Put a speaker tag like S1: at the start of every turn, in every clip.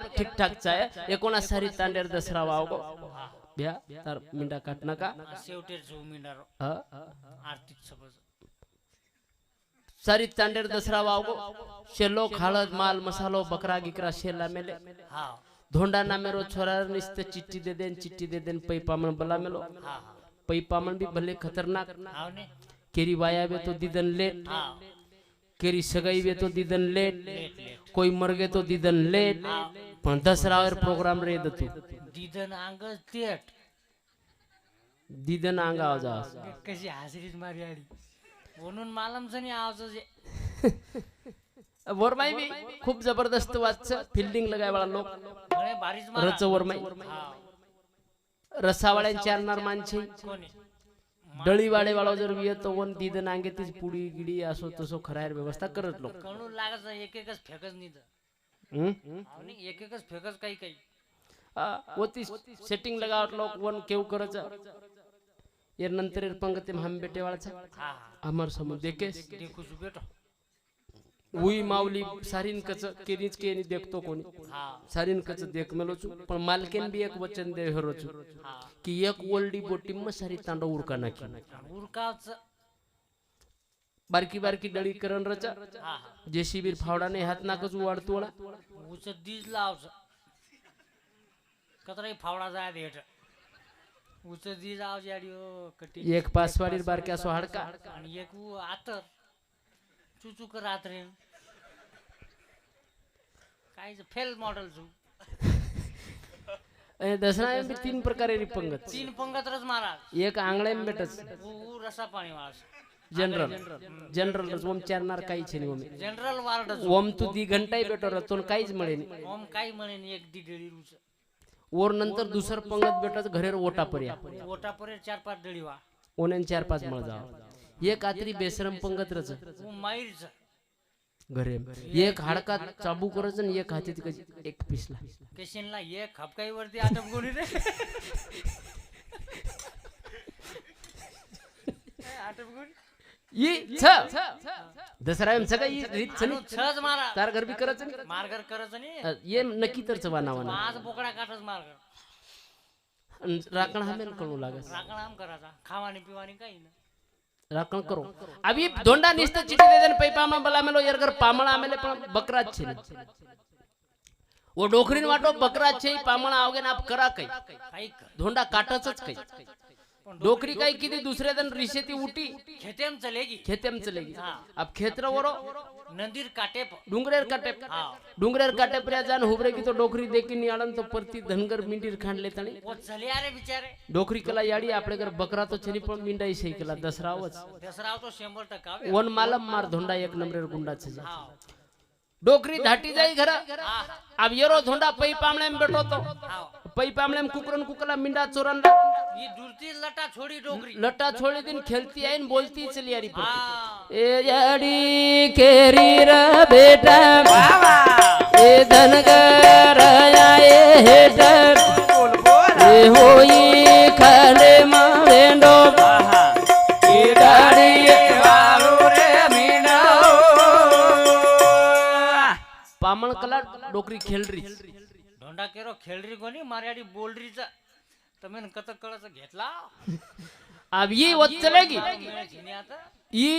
S1: ठीकठाकचा आहे. एकोणास सारी तांडेर दसरा ब्या तार मिंडा काट नका
S2: आर्थिक
S1: सारी तांडेर दसरा वावगो. शेलो हळद माल मसालो बकरा गिकरा शेला मेले. धोंडा ना मेरो छोरा निस्त चिट्ठी दे देन चिट्ठी दे देन पै पामण बला मेलो.
S2: हा हा.
S1: पै पामण भी भले खतरनाक. केरी वाया बे तो दिदन लेट. केरी सगाई बे तो दिदन लेट. कोई मर गे तो दिदन लेट. पण दसरावर प्रोग्राम रे तू.
S2: दिदन अंग तेट.
S1: दिदन अंगाव जा
S2: कशी हासरीच मारी आडी म्हणून आवाज जे
S1: वरमाई बी खूप जबरदस्त वाच फिल्डिंग लगाय वाला लोक. रच वरमाई रसावाळ्यांची आणणार माणसे
S2: कोणी?
S1: डळीवाडे वाळो जर येतो वन दिदन अंगे तीच पुडी गिडी असो तसो खरायर व्यवस्था करत लोक.
S2: लागत एक एकच फेकच नाही एक एकच फेकच काही काही.
S1: वती सेटिंग लगावत लोक वन केव करच. ये नंतर ये पंगते हम बेटे वाळचा
S2: हा
S1: अमर समोर देखेस.
S2: देखू बेटो.
S1: उई माऊली सारीन कच केनीच केनी देखतो कोणी. सारीन कच देख मेलो छु पण मालकेन बी एक वचन दे हरो छु
S2: हा.
S1: की एक ओल्डी बोटी म सारी तांडो उरका नाकी.
S2: उरकावच
S1: बारकी बारकी डळी करण रचा.
S2: हा
S1: जेसीबी फावडाने हात नाकच वाढतो
S2: उच दीज लावच कतराई फावडा जाय देट उच दीज आव जाडियो कटी
S1: एक पासवाडीर बारक्या सो हाडका.
S2: आणि एक आतर. चुचुक रात्रे. काय फेल मॉडेल
S1: ए, दसरा तीन प्रकारे पंगत.
S2: तीन पंगतरच महाराज.
S1: एक आंगळे में बेटच.
S2: उ उ रसा
S1: जनरल जनरल रस ओम चारणार काही छे नाही ओमे
S2: जनरल वार्ड
S1: ओम तू दी बेटर रतोन काहीच
S2: म्हणे एक
S1: ओर नंतर दुसर पंगत बेटच घरेर ओटा पर्या
S2: ओटा परे चार पाच डेळी वा
S1: ओनेन चार पाच मळ एक आतरी बेसरम पंगत रच.
S2: माईरच
S1: घरे. एक हाडका चाबू करच आणि एक हाती कशी एक पिसला.
S2: केशनला एक खपकाई वरती आटप गोणी रे. आटप गोणी.
S1: ई छ। दसरा में सगळं ई रीत छनी
S2: छज मारा।
S1: तार घर बी करच नाही.
S2: मारगर करच नाही
S1: अ, ये नक्की तर चवा नावाना
S2: आज बोकडा काटच मारगर
S1: कळू लागस।
S2: करायचा। खावानी पिवानी काही ना।
S1: राखण करो। अभी धोंडा निस्त चिटी दे देन बला मेलो यरगर पामळा आमेले पण बकराच छे वो डोखरीन वाटो बकराच छे पामळा आवगे ना आप करा काही धोंडा काटच काही डोकरी काही किती? दुसऱ्या दिन रिशेती उठी.
S2: खेतेम चलेगी.
S1: खेतेम चलेगी.
S2: हा.
S1: अब खेत्र वरो.
S2: नंदीर काटे प
S1: डुंगरेर काटे डुंगरेर काटे पर्या जान हुबरे की तो डोकरी देखी नियाळन तो परती धनगर मिंडीर खांडले तणी
S2: वो चले अरे बिचारे.
S1: डोकरी कला याडी आपले घर बकरा तो छनी पण मिंडाई सही केला दसरावच.
S2: दसरा तो शंभर टक्का वे.
S1: वन मालम मार धोंडा एक नंबरेर गुंडाच
S2: हा
S1: डोकरी धाटी जाई घर। अब येरो धोंडा पै पामळे में बैठो तो। पै पामळे में कुकरन कुकला मिंडा चोरंडा
S2: ये दूरती लटा छोड़ी डोगरी
S1: लटा छोड़ी दिन खेलती आईन बोलती चली यारी पर ए याडी केरी र बेटा. ए धनगर आए हेटर ए होई खाले मावेंडो ए डाडी पामण कला डोकरी खेळ री.
S2: धंदा केरो खेळरी कोणी मार्याडी बोलरीचा. तमेन कत कळच घेतला.
S1: अब ये वत चलेगी। ये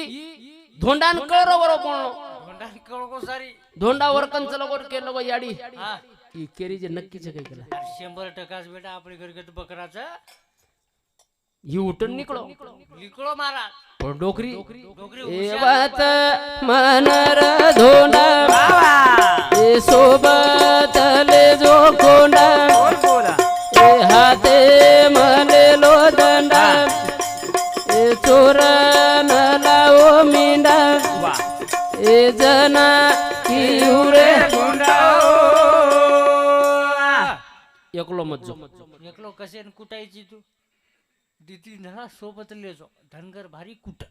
S1: धोंडान करो बरो कोण.
S2: धोंडान करो को सारी.
S1: धोंडा वरकन चलो गोट केलो गो याडी.
S2: हां.
S1: ये केरी जे नक्कीच काही केला.
S2: शंभर टकाच बेटा आपली गरगत बकराचा.
S1: ये उठून निकलो
S2: निकलो मारा
S1: पण डोकरी. डोकरी मनर एकलो मज्जो.
S2: एकलो कसे न कुटायची तू? दिती ना सोबत लेजो. धनगर भारी कुट.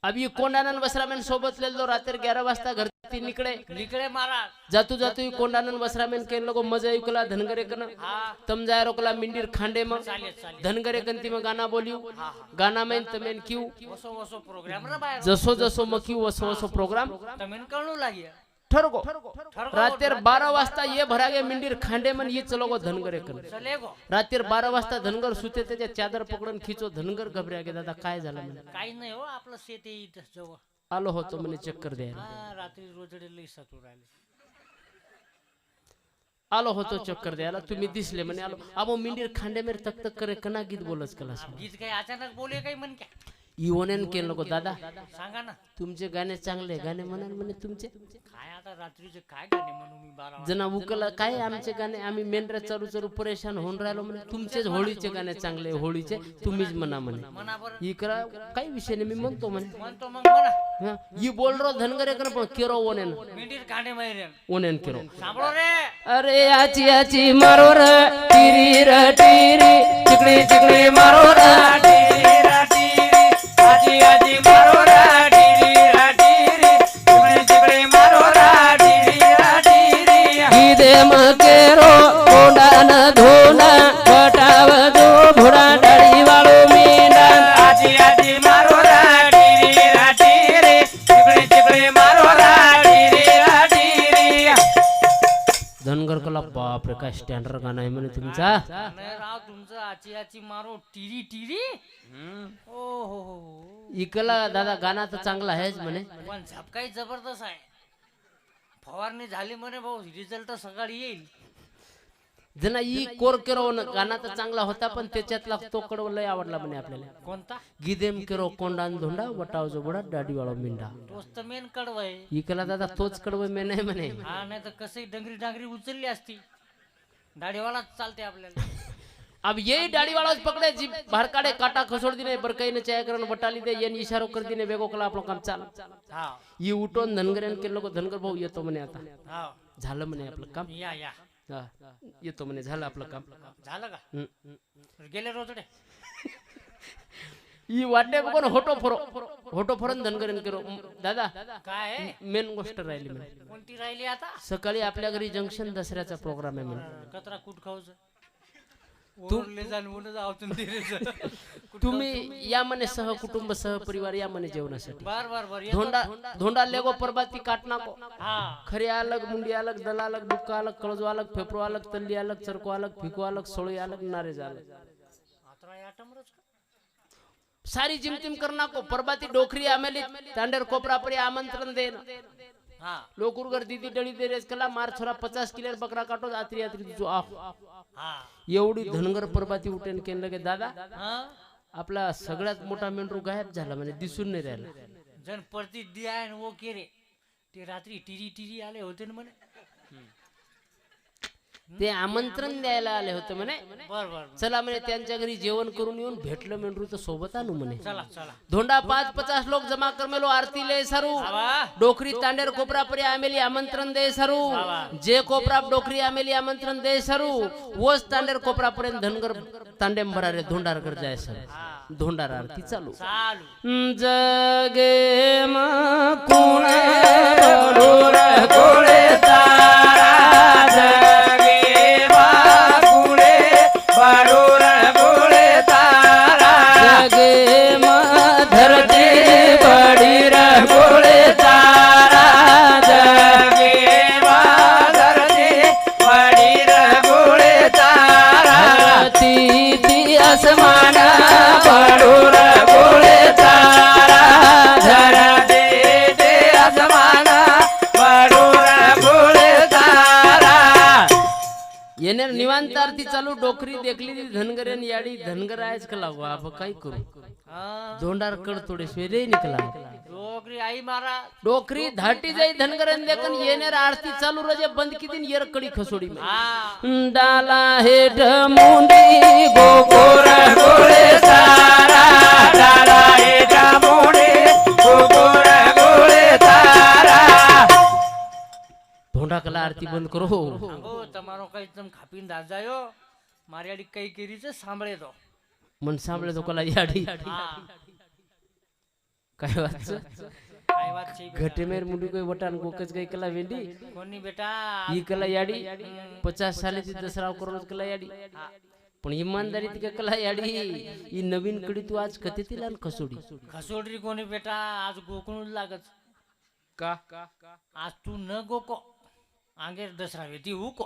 S1: अब ये कोंडानन वसरामेन सोबत ले लो रात्री ग्यारह वाजता घर ती निकळे
S2: लिकळे मारा
S1: जातू जातू कोंडानन वसरामेन के लोगो? मजा युकला धनगरे कन तम जाय रोकला मिंडीर खांडे मग. धनगरे कंती मग गाना बोलियो. गाना में तमेन क्यू
S2: वसो वसो प्रोग्राम
S1: जसो जसो मक्यू वसो वसो प्रोग्राम.
S2: तमेन कळू लागिया
S1: ठरगो रात्री बारा वाजता ये भरागे मिंडीर खांडे मन ये चलो गो धनगर
S2: गो
S1: रात्री बारा वाजता धनगर सुते त्याच्या चादर पकडून खिचो धनगर घबऱ्या गे दादा काय झालं म्हणे?
S2: काही नाही हो आपलं शेत जवळ.
S1: आलो होतो म्हणे चक्कर द्यायला.
S2: रात्री रोजडे लई सतू राहिले.
S1: आलो होतो चक्कर द्यायला. तुम्ही दिसले म्हणे आलो. अबो मिंडीर खांडे मेरे तक तक करे कना गीत बोलच कला
S2: गीत काही अचानक बोले काही म्हण क्या?
S1: इवनेन केलं नको दादा
S2: सांगा ना.
S1: तुमचे गाणे चांगले गाणे म्हणाल म्हणे तुमचे.
S2: काय आता रात्रीचे काय गाणे म्हणू मी बारा?
S1: जना उकला काय आमचे गाणे? आम्ही मेंढऱ्या चालू चालू परेशान होऊन राहिलो म्हणे. तुमचेच होळीचे गाणे चांगले होळीचे. तुम्हीच म्हणा म्हणे. इकरा काही विषय नाही मी म्हणतो म्हणे.
S2: म्हणतो मग म्हणा
S1: हा, ई बोल रो धनगरे कर पण केरो ओनेन
S2: माहिरे
S1: ओनेन केरो.
S2: सांभळो रे.
S1: अरे याची याची मारो र. टिरी र टिरी. चिकडी चिकडी मारो र. तुमचा?
S2: नाही राव तुमचं आची आची मारो टिरी टिरी? ओ हो हो हो.
S1: इकला दादा गाणं तर चांगला आहेच म्हणे.
S2: पण झपकाई जबरदस्त आहे. फवारणी झाली म्हणे भाऊ रिझल्ट सकाळी येईल.
S1: जना ई कोर केरो गाणं तर चांगला होता पण त्याच्यातला तो कडव लय आवडला म्हणे आपल्याला.
S2: कोणता?
S1: गिदेम केरो कोंडान धोंडा वटाव जो बुडा डाडी वाळो मेंढा
S2: तोच तर मेन कडव आहे.
S1: इकला दादा तोच कडव मे नाही म्हणे.
S2: हा नाही तर कसही डंगरी डांगरी उचलली असती. दाढीवालाच चालते आपल्याला.
S1: अब यही डाड़ी वाला पकड़े जी काढ़े काटा खसोड़ दिने बरकई ने चाय करन बटाली दे येन इशारो कर दिने बेगो कला आपलं काम चाल
S2: हा.
S1: ये उठून धनगरेन के लोक धनगर भाऊ येतो म्हणे आता.
S2: हा.
S1: झालं म्हणे आपलं काम?
S2: या या.
S1: हा, येतो म्हणे झालं आपलं काम.
S2: झालं का?
S1: हम्म.
S2: गेले रोजडे?
S1: ई वाटे बघून होटो फरो होटो फरन धनगरेन केरो दादा
S2: काय?
S1: मेन गोष्ट राहिली म्हणे
S2: कोणती राहिली आता
S1: सकाळी आपल्या घरी जंक्शन दसऱ्याचा प्रोग्राम आहे म्हणे
S2: कचरा कुठ खाऊच ओरले जाण ऊन जावतून
S1: तुम्ही या म्हणे सह कुटुंब सह परिवार या म्हणे जेवणासाठी
S2: बर बर बर येतो.
S1: धोंडा धोंडा लेगो परबाती काटना को
S2: हा
S1: खरी अलग मुंडी अलग दला अलग डुक्का अलग कळजो अलग फेफरो अलग तल्ली अलग चरको अलग फिको अलग सोळी अलग
S2: टमरच का?
S1: सारी जिमतिम करना को परबाती डोखरी आमेली तांडेर कोपरा परी आमंत्रण देन।
S2: हा।
S1: लोकुरगर दीदी डळी दे रेस कला मार छोरा पचास किलो बकरा काटो आत्री आत्री तुझो
S2: हा।
S1: एवढी धनगर परबाती उठेन केन लगे दादा?
S2: हा।
S1: आपला सगळ्यात मोठा मेंढरू गायब झाला म्हणजे दिसून नाही राहिला.
S2: जण परती दिया आणि वो केरे. ते रात्री टिरी टिरी आले होते ना म्हणे.
S1: ते आमंत्रण द्यायला आले होते म्हणे.
S2: बर बर
S1: चला म्हणे त्यांच्या घरी जेवण करून येऊन भेटलं मेंढरू तर सोबत आणू म्हणे.
S2: चला चला.
S1: धोंडा पाच पचास लोक जमा कर मेलो आरती ले सारू. डोकरी तांडेर कोपरा परी आमेली आमंत्रण दे सारू. जे कोपरा डोकरी आमेली आमंत्रण दे सारू. वच तांडेर कोपरा पर्यंत धनगर तांडेम भरारे धोंडार कर जाय सर. धोंडार आरती चालू.
S2: चालू.
S1: जगे कुण येणे निवांत आरती चालू डोकरी देखली धनगरेन याडी धनगर आहेच का लागू आप काय करू?
S2: हा.
S1: धोंडार कड थोडे रे निकला.
S2: डोकरी आई मारा.
S1: डोकरी धाटी जाई धनगरेन देखन येणार आरती चालू रजे बंद कितीन येर कडी खसोडी में.
S2: हा.
S1: डाला हेठ मुंडी गोकुर गोळे तारा. डाला हेठ मुंडी गोकुर गोळे तारा. धोंडा कला आरती बंद करो.
S2: हो તમારો કઈ તમ ખાપીને દાજાયો મારી આડી કઈ કરી છે સાંભળે તો
S1: मन सांभळे तो कला याडी
S2: હા
S1: काय वाच
S2: કઈ વાત છે ઈ બેટા?
S1: घटेमेर मुंडी कोई वटान गोकच काही कला वेंडी
S2: કોની બેટા
S1: ही कला याडी पचास सालीची दसरा करून कला याडी पण इमानदारी ती कला याडी ही नवीन कडी तू आज कथेतील आणि खसोडी
S2: ખસોડરી કોની બેટા આજ ગોકણું જ લાગત
S1: का
S2: आज तू न गोको आंगे दसरा वेती हुको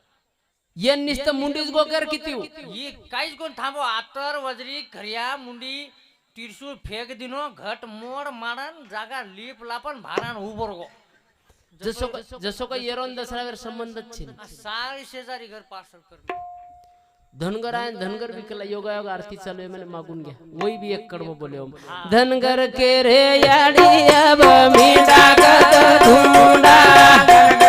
S1: ये नुसतं मुंडीच गोकर किती हो.
S2: ही? काहीच कोण थांबव आतर वजरी खरिया मुंडी तिरसूळ फेक दिनो घट मोड माडन जागा लीप लापन भारान उभो गो
S1: जसो का- जसो का येरोन दसऱ्यावर संबंधच छे
S2: सारी शेजारी घर पार्सल कर.
S1: धनगर आहे धनगर विकला योगा योग आरती चालू आहे मला मागून घ्या. वही बी एक कडवं बोले ओम. धनगर के रे याडी अब मी डागत धुंडा.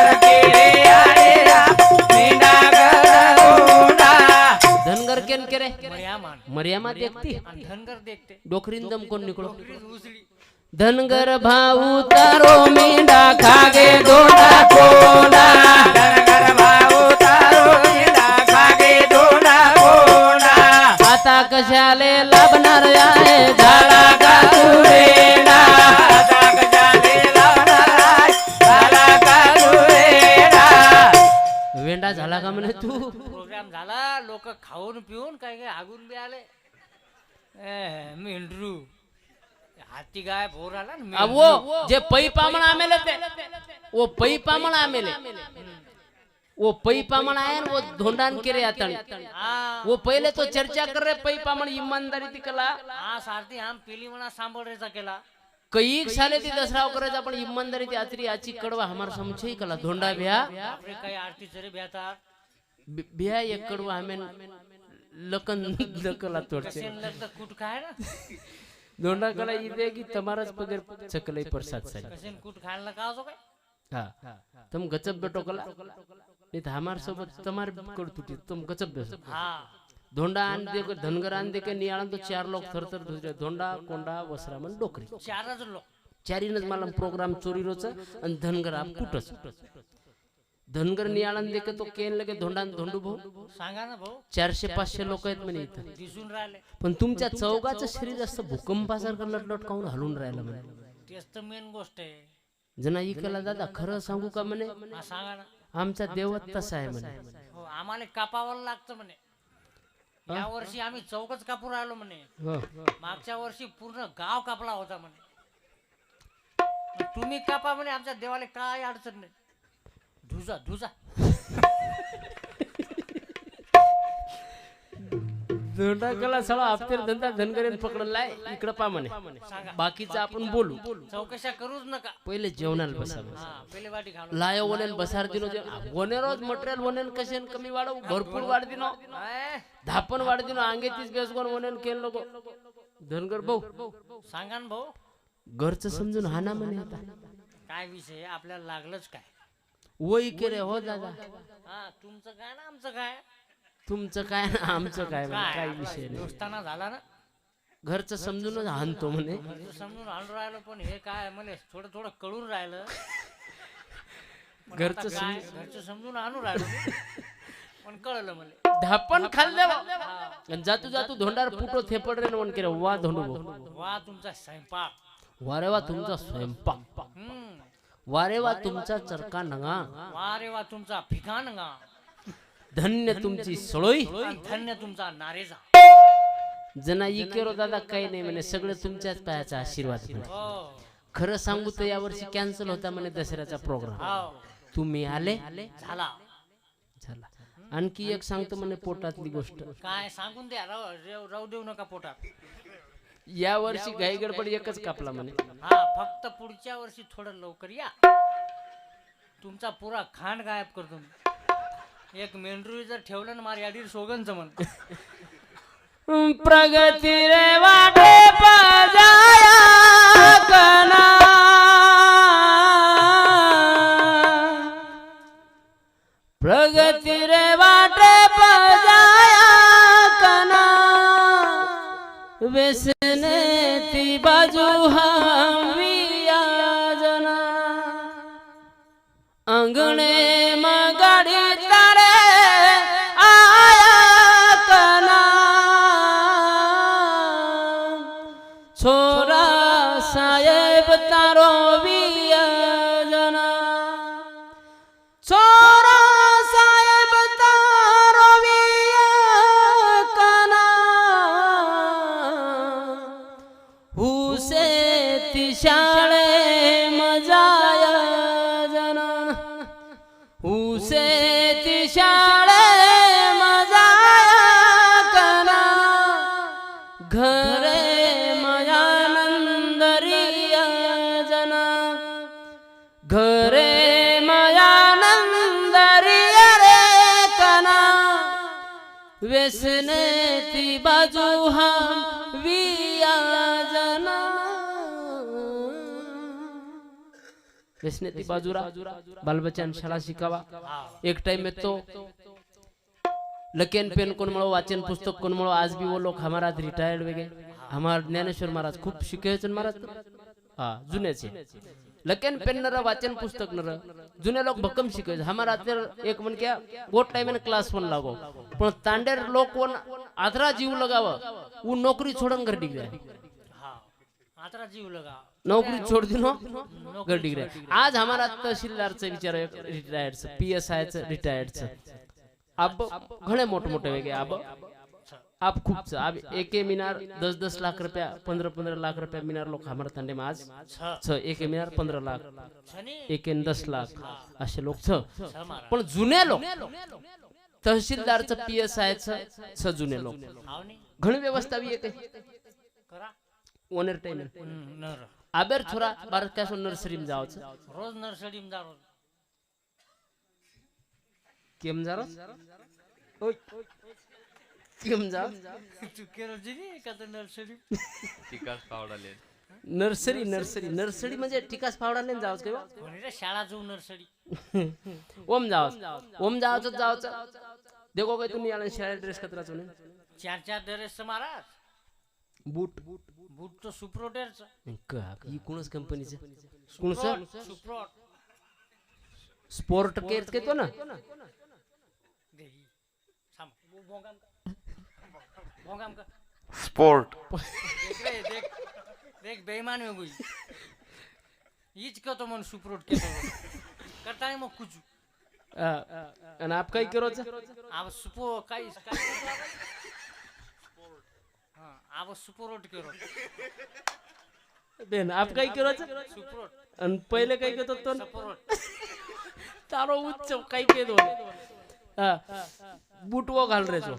S1: मर्यामा देखती.
S2: धनगर देखते.
S1: डोकरीन दम कोण निकलो धनगर भाऊ तारो मेंढा खागे दोडा कोडा धनगर भाऊ तारो मेंढा खागे दोडा कोडा आता कशाले लाभणार आहे झाडा का तुरेडा आता कशाले लाभणार आहे झाडा का तुरेडा वेंडा झाला का म्हणे तू?
S2: झाला लोक खाऊन पिऊन काय काय हागून बी आले. ए, मेंढरू हाती गाय भोर आला ना
S1: अब
S2: मेंढरू.
S1: वो जे पै पामण आमेले ते. वो पै पामण आमेले. वो पै पामण आहे न वो धोंडान केरे आतण.
S2: हा.
S1: वो पहिले तो चर्चा कर रे पै पामण इमानदारी ती कला.
S2: हा सारथी आम पेली म्हणा सांभाळायचा केला.
S1: कईक साले ती दसराव करायचा पण इमानदारी ती आतरी आची कडवा हमार समझे कला धोंडा भ्या
S2: आपले काही आरती जरी भेटतात
S1: बि- भ्या एक कडवा हमें लकन लकला तोडचे.
S2: कुठ ना
S1: धोंडा कला इदे की तमारच पगेर चकलई प्रसाद
S2: कुठ काय?
S1: हा. तुम गचप बेटो कला. नाही तर हमार सोबत तमार कड तुटी तुम गचप बेसो
S2: हा.
S1: धोंडा आण दे को धनगर आण दे के नियाळन तो चार लोक थरथर धुसरे. धोंडा कोंडा वसरा म्हण डोकरी.
S2: चारच लोक.
S1: चारीनच मला प्रोग्राम चोरी रोच आणि धनगर आप कुठच धनगर नियाळन दे के तो केन लगे धोंडा धोंडू भाऊ?
S2: सांगा ना भाऊ.
S1: चारशे पाचशे लोक आहेत म्हणे इथं.
S2: दिसून राहिले.
S1: पण तुमच्या चौगाचं शरीर असं भूकंपासारखं लटलट काऊन हलून राहिलं म्हणे?
S2: तेच तर मेन गोष्ट आहे.
S1: जना इकला दादा खरं सांगू का म्हणे?
S2: हा सांगा ना.
S1: आमचा देवत तसा आहे म्हणे.
S2: हो आम्हाला कापावं लागतं म्हणे. या वर्षी आम्ही चौकच कापू राहिलो म्हणे.
S1: हो.
S2: मागच्या वर्षी पूर्ण गाव कापला होता म्हणे. तुम्ही कापा म्हणे आमच्या देवाला काय अडचण नाही. धुजा धुजा
S1: धोंडा कला सळा हप्ते धंदा धनगरेन पकडलाय इकडं पा म्हणे. बाकीचं आपण बोलू.
S2: चौकशा करूच नका.
S1: पहिले जेवणाला बसा
S2: हा पहिले वाटी घालू
S1: लायो वनेन बसार दिनो जे वने रोज मटेरियल वनेन कशेन कमी वाढव भरपूर वाढ दिनो
S2: ए,
S1: धापन वाढ दिनो अंगे तीच बेस कोण वनेन केन लोक धनगर भाऊ.
S2: सांगा ना भाऊ.
S1: घरचं समजून हाना म्हणे आता.
S2: काय विषय? आपल्याला लागलंच काय?
S1: वही केले हो दादा.
S2: हा तुमचं काय ना आमचं काय?
S1: तुमचं काय ना आमचं काय म्हणे,
S2: काय?
S1: विषय नाही.
S2: दोस्ताना झाला ना.
S1: घरचं समजूनच हाणतो म्हणे.
S2: घरचं समजून आणून राहिलो पण हे काय मला थोडं थोडं कळून राहिलं. पण
S1: घरचं
S2: आता काय? घरचं समजून आणून राहिलो मी. पण कळलं मला
S1: धापण खाल्ले आणि जातू जातू धोंडार फुटो थेपड रे वन केलं वा धोंडू.
S2: वा तुमचा स्वयंपाक.
S1: वारे वा तुमचा स्वयंपाक.
S2: हम्म.
S1: वारे वा तुमचा चरका नगा.
S2: वा रे वा तुमचा फिकाण गा
S1: धन्य तुमची सळोई.
S2: धन्य तुमचा नारेजा.
S1: जना इकेरो दादा काही नाही म्हणे सगळं तुमच्याच पायाचा आशीर्वाद खरं सांगू तर यावर्षी कॅन्सल होता म्हणे दसऱ्याचा प्रोग्राम
S2: हो.
S1: तुम्ही आले?
S2: झाला.
S1: झाला. आणखी एक सांगतो म्हणे पोटातली गोष्ट.
S2: काय सांगून द्या राहू देऊ नका पोटात.
S1: या वर्षी घाई गडबड एकच कापला म्हणे.
S2: हा फक्त पुढच्या वर्षी थोडं लवकर या. तुमचा पुरा खांड गायब करतो मी. एक मेंढरू जर ठेवलं ना माझ्या यादीत सोगनचं म्हण.
S1: प्रगती रे वाटे पजाया. व्यसनेती बाजू हा वियाजना व्यसनती बाजूरा बालबच्चान शाळा शिकावा. एक टाइम येतो. लकेन पेन कोण म्हणो वाचन पुस्तक कोण म्हणो आज बी वो लोक हमारा रिटायर्ड वगैरे हमारा ज्ञानेश्वर महाराज खूप शिकायचे महाराज. हा जुन्याचे. लकेन पेन न वाचन पुस्तक नर. जुने लोग भक्कम शिकवे. हमारा अत्यार एक मन क्या वो टाइम ने क्लास वन लागो पण तांडेर लोग वन आधरा जीव लगाव. वो नौकरी छोड़न घर
S2: डिग जाए आधरा जीव लगा
S1: नौकरी छोड़ दिनो घर डिग जाए आज हमारा तहसीलदारचं विचार से रिटायर्ड से अब घणे मोठमोठे वेगळे अब आप खूप अब एक मिनार दस दस लाख रुपया पंद्रह पंद्रह लाख रुपया मिनार लोक हमारे ठंडे में आज
S2: छ
S1: एक मिनार पंद्रह लाख. एक दस लाख. असे लोक छ पण जुने लोक. तहसीलदार पी एस आय छ जुने लोक. घणी व्यवस्था बी
S2: येते
S1: ओनर टाइम आबेर छोरा बारकासून नर्सरीम जावचं.
S2: रोज
S1: जावं. केम जारो? ओय. जा
S2: तू का तर नर्सरी?
S3: टिकास पावडाले
S1: नर्सरी नर्सरी नर्सरी म्हणजे टिकास फावडाले जावच काय
S2: कोणी रे शाळा जाऊ नर्सरी.
S1: ओम जावच. ओम जावच जावच. देखो काय तुम्ही आला शाळेत ड्रेस कतरा चुने
S2: चार चार ड्रेस महाराज.
S1: बूट.
S2: बूट तो सुप्रोटेरचं.
S1: का ही कोणच कंपनीचे कोणच
S2: सुप्रोट
S1: स्पोर्ट. केअर घेतो ना?
S2: ही. थांब. का
S3: स्पोर्ट.
S2: देख रे देख देख बेईमान में गुई हीच करतो म्हणून सुप्रोट केतो करता नाही मग कुचू
S1: आणि आप काय करोच
S2: आव सुपो काय काय हा आव सुपोरोट केरो.
S1: बेन आप काय करोच
S2: सुप्रोट.
S1: आणि पहिले काय करतो तो तारो उच्च काय केदो बूट બૂટવો ઘાલ રેજો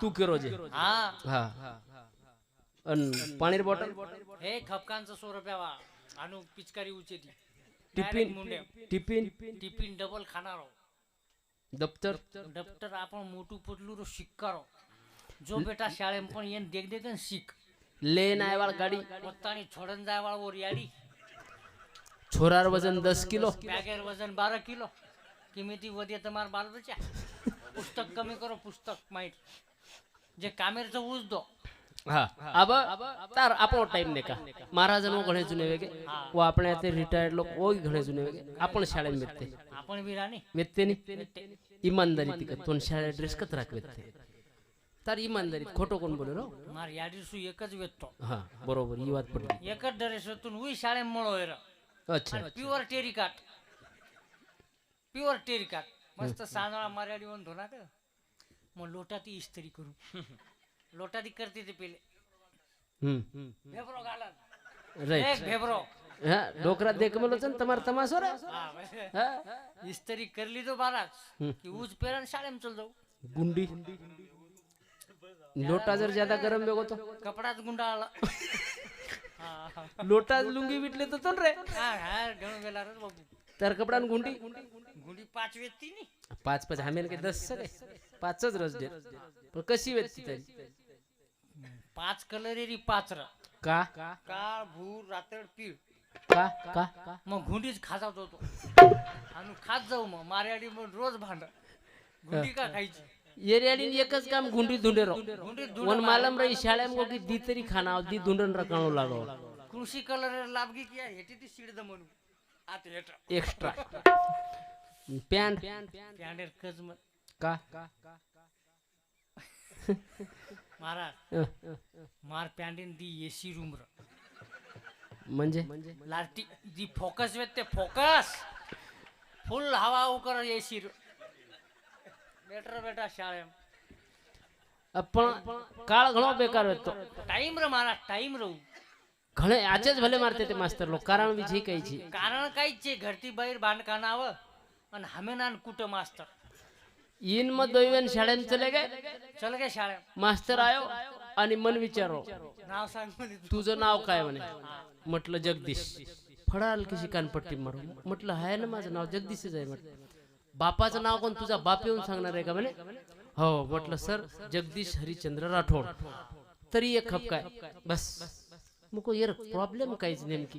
S2: તું
S1: કેરો જે હા હા
S2: અન પાણીર બોટલ હે ખપકાંચो 100 રૂપિયા વા આનું
S1: પિચકારી
S2: ઉચેતી
S1: ટિફિન
S2: ટિફિન ટિફિન ડબલ
S1: ખાનારો
S2: દફતર દફતર આપણ મોટું પોટલું રો શિકારો જો બેટા શાળે પણ એને દેખ દેખ ને
S1: શીખ લેન આવ્યા ગાડી
S2: પોતાની છોડન જાય વાળો રિયાડી
S1: છોરાર વજન દસ કિલો
S2: બેગેર વજન બાર કિલો કિંમતી વધે તમારા બાલ બચ્યા पुस्तक कमी करो पुस्तक माहीत. जे कामेर ऊस दो.
S1: हा. तार आपण टाइम ने का? महाराज नो घणे जुने वेगे वो आपण रिटायर्ड लोक ओ घणे जुने वेगे. आपण शाळे मिळते.
S2: आपण विराणी
S1: मिळते ने? इमानदारी तिक तोन शाळे ड्रेस कत राख मिळते. तार इमानदारी खोटो कोण बोलरो
S2: मार याडी सु एकच वेतो
S1: हा बरोबर ही बात पडली.
S2: एकच ड्रेस तून उई शाळे मळो
S1: अच्छा
S2: प्युअर टेरिकॉट प्युअर टेरिकॉट मस्त सांदळा मार्याडी वन धोना का? मग लोटाती इस्त्री करू. लोटाती करते ते पेले
S1: हम्म.
S2: भेबरो घाला.
S1: राईट.
S2: भेबरो.
S1: हा डोकरा देख मला चन तमार तमासो रे?
S2: हा, इस्त्री करली तो बाराच. की उज पेरण शाळेम चल जाऊ.
S1: गुंडी. लोटा जर ज्यादा गरम वेगो तो
S2: कपडाच गुंडाळला. हा, हा.
S1: लोटा लुंगी विटले तर चल रे.
S2: हा, हा, घेऊन गेला रे बाबू.
S1: तर कपडा गुंडी?
S2: गुंडी पाच नी.
S1: पाच पाच. हमेल काही दस काय पाचच रस दे पण कशी वेचती तरी?
S2: पाच कलर री पाच र
S1: का?
S2: काळ भूर रातळ पीळ.
S1: का? का? का?
S2: मग गुंडीच खाजावत होतो आणि खात जाऊ मग. मार्याडी मग रोज भांड गुंडी का खायची?
S1: एरियाडी एकच काम गुंडी धुंडे रो
S2: गुंडी
S1: वन मालम रही शाळेम गो की दी तरी खाना दी धुंडन रकाणो लागो
S2: कृषी कलर लाभगी की हेटी ती शिड म्हणू आता हेट
S1: एक्स्ट्रा पॅन्ट
S2: पॅन्डेर कजम
S1: का?
S2: महाराज मार पॅन्डेन दी एसी रूम र.
S1: म्हणजे?
S2: लाटी जी फोकस वेत ते फोकस फुल हवा उकर एसी बेटर बेटा शाळे
S1: पण काळ घणो बेकार होतो
S2: टाइम र मारा टाइम रहू.
S1: ઘણે आजच भले मारते ते मास्तर लोक कारण કારણ વિજી કઈ
S2: कारण काहीच घरती बाहेर ઘરથી બહાર બાંધકાન આવે અને હમેનાન કુટો
S1: इन मग दैवन शाळेन चले गे
S2: चल गे शाळे
S1: मास्तर आयो आणि मन विचारो.
S2: नाव सांग
S1: तुझं. नाव काय म्हणे? म्हटलं जगदीश. फडाल कशी कानपट्टी मारू म्हटलं हाय ना माझं नाव जगदीशच आहे म्हटलं. बापाचं नाव कोण तुझा बाप येऊन सांगणार आहे का म्हणे? हो म्हटलं सर जगदीश हरिचंद्र राठोड. तरी एक खप काय? बस. मुको यार प्रॉब्लेम काहीच नेमकी.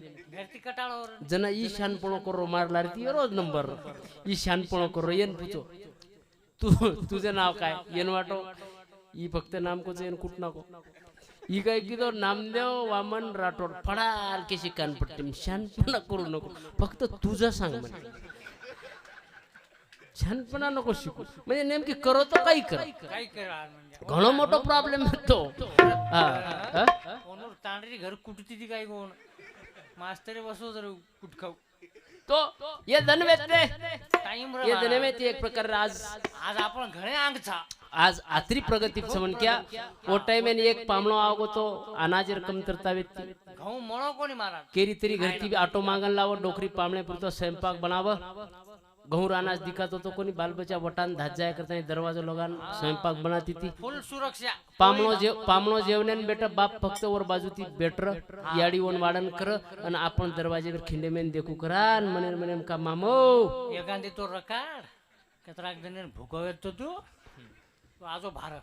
S1: जना ई शानपणो करो मारला रे ती रोज नंबर. ई शानपणो करो येन पूछो तू तुझं नाव काय? येन वाटो? ई फक्त नाम कोच येन कुठ नको? ई काय किदो नामदेव वामन राठोड. फडाल केशी कानपट्टी. शानपणा करू नको. फक्त तुझं सांग म्हणे. शानपणा नको शिकू. म्हणजे नेमकी करो तो काही करा.
S2: म्हणजे.
S1: घणो मोठो प्रॉब्लेम येतो. हा?
S2: फोनवर तांडरी घर कुठती ती काय कोण? मास्तरी बसव जर कुठ खाऊ
S1: तो. ये
S2: टाइम
S1: ये
S2: रे
S1: धनवेते एक प्रकार आज
S2: आज आपण घणे अंगचा
S1: आज आत्री प्रगती समन क्या. ओ टाइम एक पामणो आवगो तो अनाजर कमतरता व्यक्ती
S2: घऊ म्हणो कोणी महाराज
S1: केरी तरी घरती ऑटो मागण लाव डोकरी पामणे पुरतो स्वयंपाक बनाव. गहू अनाज दिखात होतो कोणी बालबच्चा वटान धात जाय करता दरवाजा लोगान स्वयंपाक बनाती ती.
S2: फुल सुरक्षा.
S1: पामणो जेव पामणो जेवण्यान बेटा बाप फक्त वर बाजू ती बेटर. याडी वन वाढन कर आणि आपण दरवाजेवर खिंडे मेन देखू करा आणि म्हणे म्हणे का मामो?
S2: एखादी तो रकाड कतराक जण भुकव येतो तू तू. आजो भार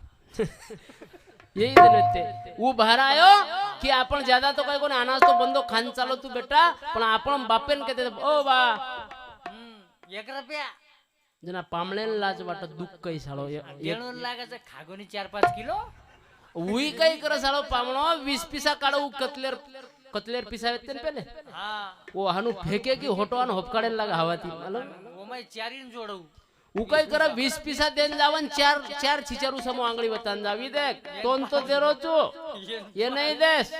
S1: यही दिन होते वो आयो की आपण ज्यादा तो काय कोणी अनाज तो बंदो खान चालो तू बेटा पण आपण बापेन कहते ओ बा.
S2: एक रुपया.
S1: जना पामळेन लाज वाटत दुःख काही साळो
S2: देणून लागायचं खागोनी चार पाच किलो.
S1: उई काही कर साळो पामणो वीस पिसा काढू कतलेर कतलेर पिसा येते ना पहिले.
S2: हा.
S1: ओ हानू फेके की होटो आणि होपकाडेन लागा हवा ती. आलो?
S2: ओमाय चारीन जोडवू.
S1: उ काही करा वीस पिसा देन जावन चार चार छिचारू समो आंगળી वतान जावी देख. तोन तो तेरो चो. ये नहीं देस.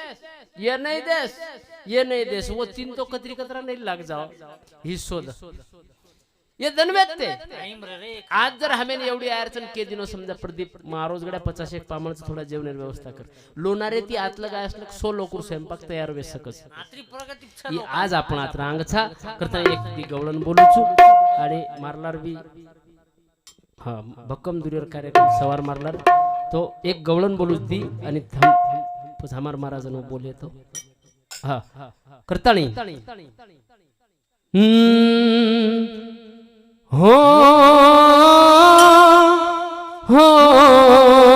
S1: ये नहीं देस. ये नहीं देस. वो तीन तो कतरी कतरा नहीं लग जाओ. हिस्सो ये
S2: रे रे
S1: आज जर हमें एवढी अडचण के दिनो समजा प्रदीप महारोज गड्या पचास एक पामणचं थोडा जेवणाची व्यवस्था कर. लोणारे ती आतलं काय असलं सो लोकर स्वयंपाक तयार वे सकस. आज आपण आता रांगचा करताना एक ती गवळण बोलूचू आणि मारलार बी हा भक्कम दुरीवर कार्यक्रम सवार मारलार. तो एक गवळण बोलूच दी आणि हमार महाराजांनो बोले तो. हा. करताणी. हम्म. हो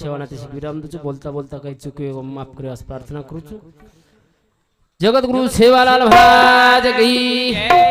S1: સેવાનાથી વિરામ દઉં છું બોલતા બોલતા કઈ ચૂક્યું એવું માફ કર્યો પ્રાર્થના કરું છું જગતગુરુ સેવાલાલ ભાજ ગઈ